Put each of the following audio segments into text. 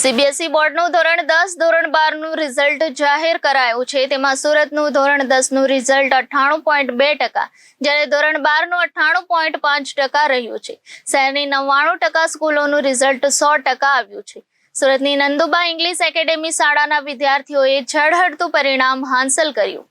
CBSE બોર્ડનું ધોરણ દસ, ધોરણ બારનું રિઝલ્ટ જાહેર કરાયું છે. તેમાં સુરતનું ધોરણ દસનું રિઝલ્ટ અઠ્ઠાણું પોઈન્ટ બે ટકા, જ્યારે ધોરણ બારનું અઠ્ઠાણું પોઈન્ટ પાંચ ટકા રહ્યું છે. શહેરની નવ્વાણું ટકા સ્કૂલોનું રિઝલ્ટ સો ટકા આવ્યું છે. સુરતની નંદુબા ઇંગ્લિશ એકેડેમી શાળાના વિદ્યાર્થીઓએ ઝળહળતું પરિણામ હાંસલ કર્યું.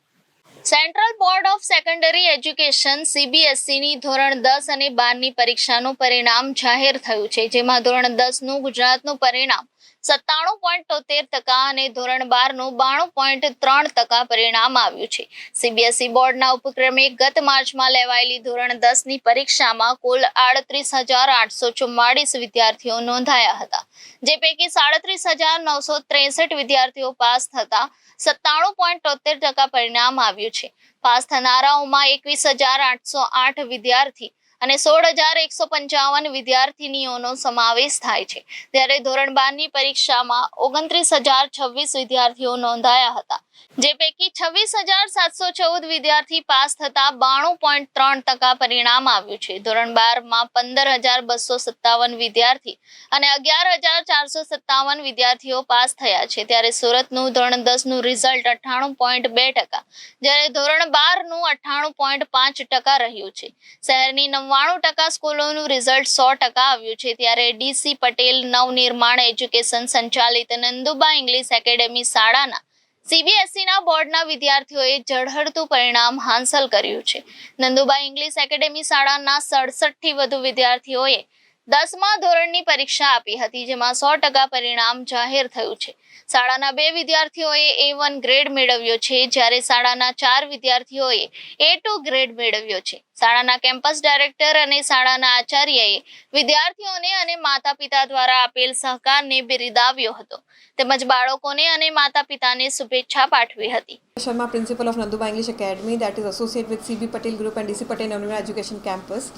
Central board of secondary education સીબીએસઈની ધોરણ દસ અને બારની પરીક્ષાનું પરિણામ જાહેર થયું છે, જેમાં ધોરણ દસનું ગુજરાતનું પરિણામ સત્તાણું પોઈન્ટ તોતેર ટકા અને ધોરણ બારનું બાણું પોઈન્ટ ત્રણ ટકા પરિણામ આવ્યું છે. સીબીએસઈ બોર્ડના ઉપક્રમે ગત માર્ચમાં લેવાયેલી ધોરણ દસની પરીક્ષામાં કુલ આડત્રીસ હજાર આઠસો ચુમ્માળીસ વિદ્યાર્થીઓ નોંધાયા હતા, જે પૈકી સાડત્રીસ હજાર નવસો ત્રેસઠ વિદ્યાર્થીઓ પાસ થતા સત્તાણું પોઈન્ટ તોતેર ટકા પરિણામ આવ્યું છે. પાસ થનારાઓમાં એકવીસ હજાર આઠસો આઠ વિદ્યાર્થી અને સોળ હજાર એકસો પંચાવન વિદ્યાર્થીનીઓનો સમાવેશ થાય છે. ત્યારે ધોરણ બારની પરીક્ષામાં ઓગણત્રીસ હજાર છવ્વીસ વિદ્યાર્થીઓ નોંધાયા હતા. જે પૈકી છવ્વીસ હજાર સાતસો ચૌદ વિદ્યાર્થી પાસ થતા બાણું પોઈન્ટ ત્રણ ટકા પરિણામ આવ્યું છે. ધોરણ બારમાં પંદર હજાર બસો સત્તાવન વિદ્યાર્થી અને અગિયાર હજાર ચારસો સત્તાવન વિદ્યાર્થીઓ પાસ થયા છે. ત્યારે સુરતનું ધોરણ દસનું રિઝલ્ટ અઠ્ઠાણું પોઈન્ટ બે ટકા, જ્યારે ધોરણ બારનું અઠ્ઠાણું પોઈન્ટ પાંચ ટકા રહ્યું છે. શહેરની નવ્વાણું ટકા સ્કૂલોનું રિઝલ્ટ સો ટકા આવ્યું છે. ત્યારે ડીસી પટેલ નવનિર્માણ એજ્યુકેશન સંચાલિત નંદુબા ઇંગ્લિશ એકેડેમી શાળાના સીબીએસઈના બોર્ડના વિદ્યાર્થીઓએ ઝળહળતું પરિણામ હાંસલ કર્યું છે. નંદુબાઈ ઇંગ્લિશ એકેડેમી શાળાના સડસઠથી વધુ વિદ્યાર્થીઓએ દસમા ધોરણની પરીક્ષા આપી હતી, જેમાં સો ટકા પરિણામ જાહેર થયું છે. શાળાના બે વિદ્યાર્થીઓએ એ વન ગ્રેડ મેળવ્યો છે, જ્યારે શાળાના ચાર વિદ્યાર્થીઓએ એ ટુ ગ્રેડ મેળવ્યો છે. શાળાના કેમ્પસ ડાયરેક્ટર અને શાળાના આચાર્યએ વિદ્યાર્થીઓને અને માતા પિતા દ્વારા આપેલ સહકારને બિરદાવ્યો હતો. તેમજ બાળકોને અને માતા પિતાને શુભેચ્છા પાઠવી હતી. Principal of Nanduba English academy that is associate with C B Patel group and D C Patel Navnirman education campus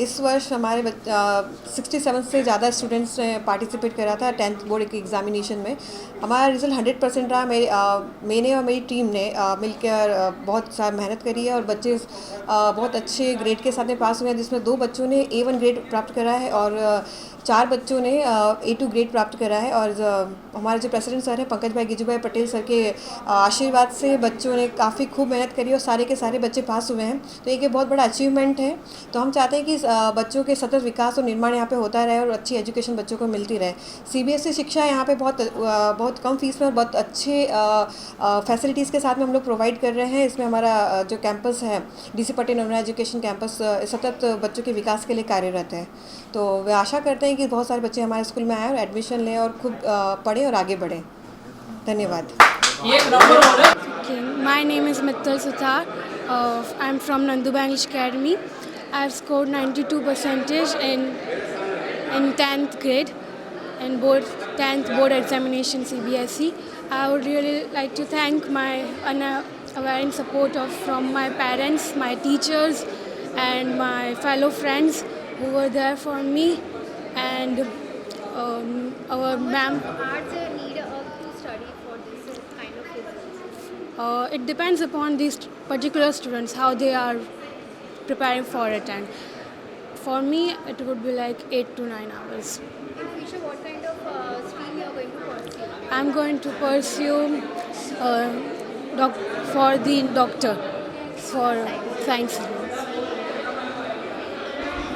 इस वर्ष हमारे सिक्सटी सेवन से ज़्यादा स्टूडेंट्स ने पार्टिसिपेट करा था टेंथ बोर्ड के एग्जामिनेशन में। हमारा रिज़ल्ट हंड्रेड परसेंट रहा। मेरे अ, मैंने और मेरी टीम ने अ, मिलकर बहुत सा मेहनत करी है और बच्चे बहुत अच्छे ग्रेड के साथ में पास हुए हैं जिसमें दो बच्चों ने ए वन ग्रेड प्राप्त करा है और चार बच्चों ने ए टू ग्रेड प्राप्त करा है। और हमारे जो प्रेसिडेंट सर हैं पंकज भाई गिजू भाई पटेल सर के अ, आशीर्वाद से बच्चों ने काफ़ी खूब मेहनत करी और सारे के सारे बच्चे पास हुए हैं। तो एक बहुत बड़ा अचीवमेंट है। तो हम चाहते हैं कि बच्चों के सतत विकास और निर्माण यहाँ पे होता रहे और अच्छी एजुकेशन बच्चों को मिलती रहे। सीबीएसई शिक्षा यहाँ पे बहुत बहुत कम फ़ीस में और बहुत अच्छे फैसिलिटीज़ के साथ में हम लोग प्रोवाइड कर रहे हैं। इसमें हमारा जो कैंपस है D C Patel education campus सतत बच्चों के विकास के लिए कार्यरत है। तो वे आशा करते हैं कि बहुत सारे बच्चे हमारे स्कूल में आए और एडमिशन लें और अ, पढ़ें और आगे बढ़ें। धन्यवाद। Okay, my name is Mittal Sutar. Uh, I'm from Nanduba English Academy. I've scored 92 percentage in in 10th grade in board 10th board examination CBSE. I would really like to thank my unwavering support of from my parents, my teachers, and my fellow friends who were there for me, and um, our ma'am. Are there need uh, to study for this kind of results? Uh, it depends upon these particular students how they are preparing for it. And for me it would be like 8 to 9 hours. In future, what kind of uh, stream you are going to pursue? i'm going to pursue uh, doc- for the doctor for science